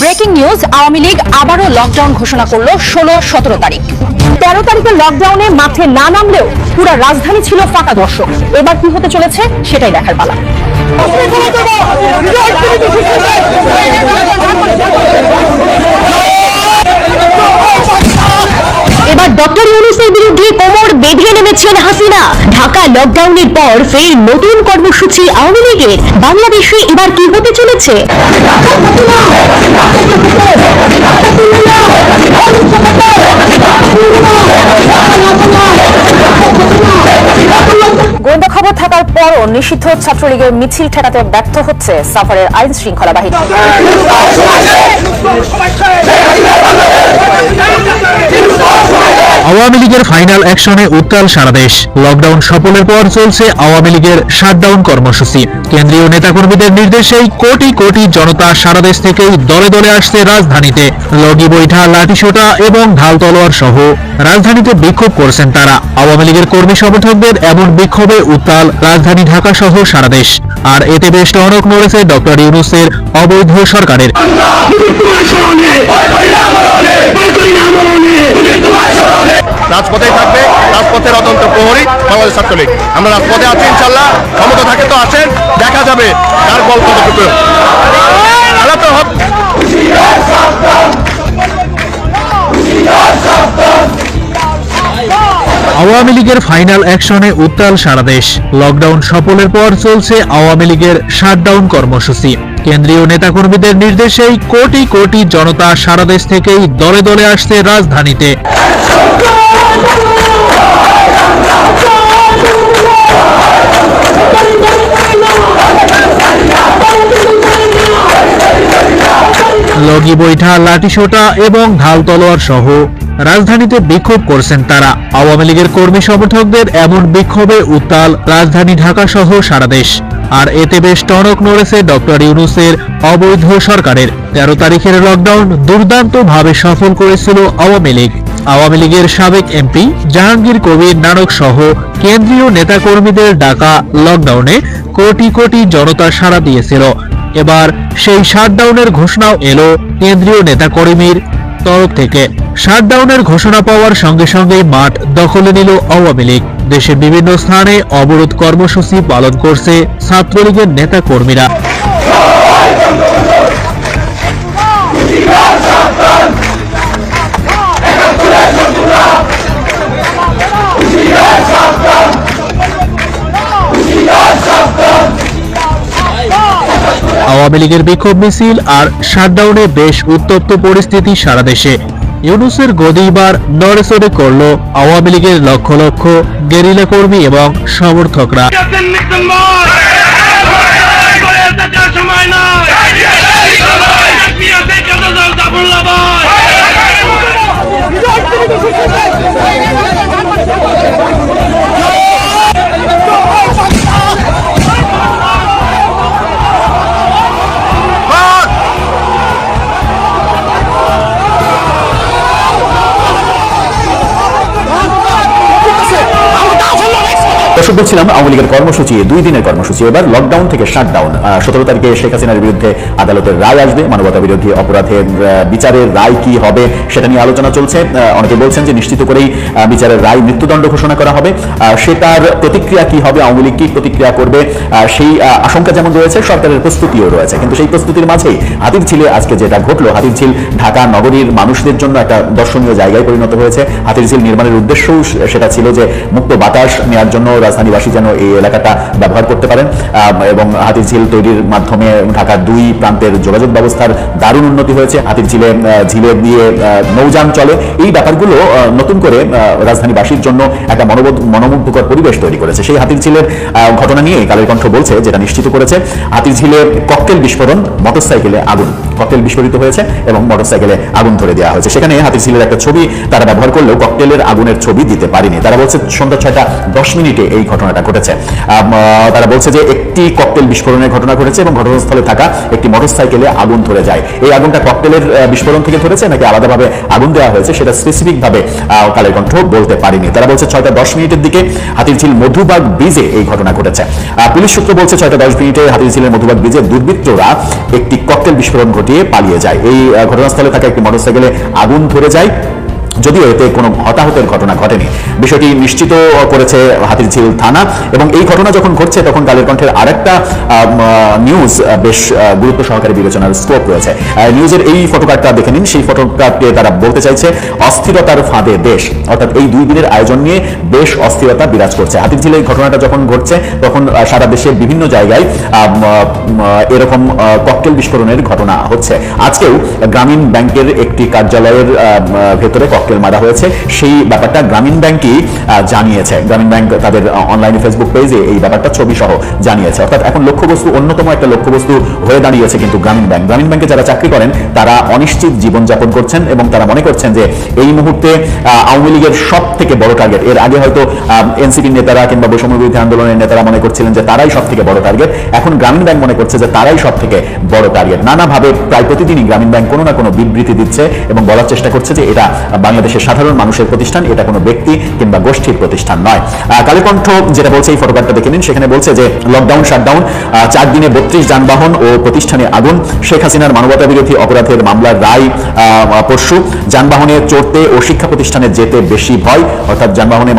Breaking news, Awami League আবারও lockdown ঘোষণা করল ষোলো, সতেরো তারিখ। তেরো তারিখের লকডাউনে মাঠে না নামলেও পুরো রাজধানী ছিল ফাঁকা দর্শক। এবার কি হতে চলেছে, সেটাই দেখার পালা এবার ডক্টর ইউনুসের বিরুদ্ধে কোমর বেঁধে হাসিনা। ঢাকা লকডাউনের পর ফের নতুন কর্মসূচি আওয়ামী লীগের। বাংলাদেশে এবার কি হতে চলেছে? গোয়েন্দা খবর থাকার পরও নিষিদ্ধ ছাত্রলীগের মিছিল ঠেকাতে ব্যর্থ হচ্ছে সাফারের আইন শৃঙ্খলা বাহিনী। আওয়ামী লীগের ফাইনাল অ্যাকশনে উত্তাল সারা দেশ। লকডাউন সফলের পর চলছে আওয়ামী লীগের শাটডাউন কর্মসূচি। কেন্দ্রীয় নেতাকর্মীদের নির্দেশেই কোটি কোটি জনতা সারা দেশ থেকেই দলে দলে আসছে রাজধানীতে। লগি বৈঠা, লাঠিসোটা এবং ঢাল তলোয়ার সহ। রাজধানীতে বিক্ষোভ করছেন তারা। আওয়ামী লীগের কর্মী সমর্থকদের এমন বিক্ষোভে উত্তাল রাজধানী ঢাকা সহ সারা দেশ। আর এতে বেশ টনক নড়েছে ডক্টর ইউনুসের অবৈধ সরকারের। রাজপথেই থাকবে, রাজপথের অতন্ত প্রহরী বাংলাদেশ ছাত্রলীগ। আমরা রাজপথে আছি, ইনশাল্লাহ। ক্ষমতা থাকে তো আসেন, দেখা যাবে কার বল কতটুকু। আওয়ামী লীগের ফাইনাল অ্যাকশনে উত্তাল সারা দেশ। লকডাউন সফলের পর চলছে আওয়ামী লীগের শাটডাউন কর্মসূচি। কেন্দ্রীয় নেতাকর্মীদের নির্দেশেই কোটি কোটি জনতা সারা দেশ থেকেই দলে দলে আসছে রাজধানীতে। লগি বৈঠা লাঠিসোটা এবং ঢাল তলোয়ার সহ রাজধানীতে বিক্ষোভ করছেন তারা। আওয়ামী লীগের কর্মী সমর্থকদের এমন বিক্ষোভে উত্তাল রাজধানী ঢাকা সহ সারা দেশ। আর এতে বেশ টনক নড়েছে ডক্টর ইউনুসের অবৈধ সরকারের। তেরো তারিখের লকডাউন দুর্দান্ত ভাবে সফল করেছিল আওয়ামী লীগ। আওয়ামী লীগের সাবেক এমপি জাহাঙ্গীর কবির নানক সহ কেন্দ্রীয় নেতাকর্মীদের ডাকা লকডাউনে কোটি কোটি জনতা সাড়া দিয়েছিল। এবার সেই শাটডাউনের ঘোষণাও এলো কেন্দ্রীয় নেতাকর্মীর তরফ থেকে। শাটডাউনের ঘোষণা পাওয়ার সঙ্গে সঙ্গে মাঠ দখলে নিল আওয়ামী লীগ। দেশের বিভিন্ন স্থানে অবরোধ কর্মসূচি পালন করছে ছাত্রলীগের নেতা আওয়ামী লীগের বিক্ষোভ মিছিল আর শাটডাউনে বেশ উত্তপ্ত পরিস্থিতি সারা দেশে। ইউনুসের গদিবার নড়েচড়ে করল আওয়ামী লীগের লক্ষ লক্ষ গেরিলা কর্মী এবং সমর্থকরা। দর্শক বলছিলাম, আওয়ামী লীগের কর্মসূচি, দুই দিনের কর্মসূচি। এবার লকডাউন থেকে শাটডাউন সতেরো তারিখে শেখ হাসিনার বিরুদ্ধে আদালতের রায় আসবে। মানবতা বিরোধী অপরাধের বিচারের রায় কি হবে সেটা নিয়ে আলোচনা চলছে। অনেকে বলছেন যে নিশ্চিত করেই বিচারের রায় মৃত্যুদণ্ড ঘোষণা করা হবে। সেটার প্রতিক্রিয়া কি হবে? আওয়ামী লীগ কি প্রতিক্রিয়া করবে? সেই আশঙ্কা যেমন রয়েছে, সরকারের প্রস্তুতিও রয়েছে। কিন্তু সেই প্রস্তুতির মাঝেই হাতির ঝিলে আজকে যেটা ঘটলো, হাতির ঝিল ঢাকা নগরীর মানুষদের জন্য একটা দর্শনীয় জায়গায় পরিণত হয়েছে। হাতির ঝিল নির্মাণের উদ্দেশ্যও সেটা ছিল যে মুক্ত বাতাস নেওয়ার জন্য রাজধানীবাসী যেন এই এলাকাটা ব্যবহার করতে পারেন এবং হাতির ঝিল তৈরির মাধ্যমে ঢাকার দুই প্রান্তের যোগাযোগ ব্যবস্থার দারুণ উন্নতি হয়েছে। হাতির ঝিলে ঝিলে দিয়ে নৌযান চলে। এই ব্যাপারগুলো নতুন করে রাজধানীবাসীর জন্য একটা মনোবোধ, মনোমুগ্ধকর পরিবেশ তৈরি করেছে। সেই হাতির ঝিলের ঘটনা নিয়ে কালের কণ্ঠ বলছে, যেটা নিশ্চিত করেছে, হাতির ঝিলে ককটেল বিস্ফোরণ, মোটরসাইকেলে আগুন। ককটেল বিস্ফোরিত হয়েছে এবং মোটরসাইকেলে আগুন ধরে দেওয়া হয়েছে। সেখানে হাতির ঝিলের একটা ছবি তারা ব্যবহার করলেও ককটেলের আগুনের ছবি দিতে পারেনি। তারা বলছে সন্ধ্যা ছয়টা দশ মিনিটে এই ঘটনাটা ঘটেছে। তারা বলছে যে একটি ককটেল বিস্ফোরণের ঘটনা ঘটেছে এবং ঘটনাস্থলে থাকা একটি মোটরসাইকেলে আগুন ধরে যায়। এই আগুনটা ককটেলের বিস্ফোরণ থেকে ধরেছে নাকি আলাদাভাবে আগুন দেওয়া হয়েছে সেটা স্পেসিফিক ভাবে আহ, কালের কণ্ঠ বলতে পারেনি। তারা বলছে ছয়টা দশ মিনিটের দিকে হাতিরঝিল মধুবাগ ব্রিজে এই ঘটনা ঘটেছে। পুলিশ সূত্র বলছে ছয়টা দশ মিনিটে হাতিরঝিলের মধুবাগ ব্রিজে দুর্বৃত্তরা একটি ককটেল বিস্ফোরণ ঘটিয়ে ঘটিয়ে পালিয়ে যায়। এই ঘটনাস্থলে থাকা একটি মোটরসাইকেলে আগুন ধরে যায়। যদিও এতে কোনো হতাহতের ঘটনা ঘটেনি। বিষয়টি নিশ্চিত করেছে হাতিরঝিল থানা এবং এই ঘটনা যখন ঘটছে, তখন কালের কণ্ঠের আরেকটা নিউজ বেশ গুরুত্ব সহকারে বিবেচনার স্কোপ রয়েছে। নিউজের এই ফটোকার্ডটা দেখে নিন। সেই ফটোকার্ডে তারা বলতে চাইছে, অস্থিরতার ফাঁদে দেশ। অর্থাৎ এই দুই দিনের আয়োজন নিয়ে বেশ অস্থিরতা বিরাজ করছে। হাতিরঝিলে এই ঘটনাটা যখন ঘটছে, তখন সারা দেশে বিভিন্ন জায়গায় এরকম ককটেল বিস্ফোরণের ঘটনা হচ্ছে। আজকেও গ্রামীণ ব্যাংকের একটি কার্যালয়ের ভেতরে ককটেল মারা হয়েছে, সেই ব্যাপারটা গ্রামীণ ব্যাংকই জানিয়েছে। গ্রামীণ ব্যাংক তাদের অনলাইনে ফেসবুক পেজে এই ব্যাপারটা ছবি সহ জানিয়েছে। অর্থাৎ এখন লক্ষ্যবস্তু, অন্যতম একটা লক্ষ্যবস্তু হয়ে দাঁড়িয়েছে কিন্তু গ্রামীণ ব্যাংক। গ্রামীণ ব্যাংকে যারা চাকরি করেন, তারা অনিশ্চিত জীবনযাপন করছেন এবং তারা মনে করছেন যে এই মুহূর্তে আওয়ামী লীগের সব থেকে বড় টার্গেট এর আগে হয়তো এনসিপির নেতারা কিংবা বৈষম্য বিরোধী আন্দোলনের নেতারা মনে করছিলেন যে তারাই সব থেকে বড় টার্গেট এখন গ্রামীণ ব্যাংক মনে করছে যে তারাই সব থেকে বড় টার্গেট নানাভাবে প্রায় প্রতিদিনই গ্রামীণ ব্যাংক কোনো না কোনো বিবৃতি দিচ্ছে এবং বলার চেষ্টা করছে যে এটা বাংলাদেশের সাধারণ মানুষের প্রতিষ্ঠান, এটা কোনো ব্যক্তি কিংবা গোষ্ঠীর প্রতিষ্ঠান নয়। কালীকণ্ঠ যেটা বলছে, এই ফটোকার্ডটা দেখে নিন। সেখানে বলছে যে লকডাউন শাটডাউন চার দিনে বত্রিশ যানবাহন ও প্রতিষ্ঠানে আগুন। শেখ হাসিনার মানবতা বিরোধী অপরাধের মামলার রায় পরশু। যানবাহনে চড়তে ও শিক্ষা প্রতিষ্ঠানে যেতে বেশি ভয়, অর্থাৎ যানবাহনে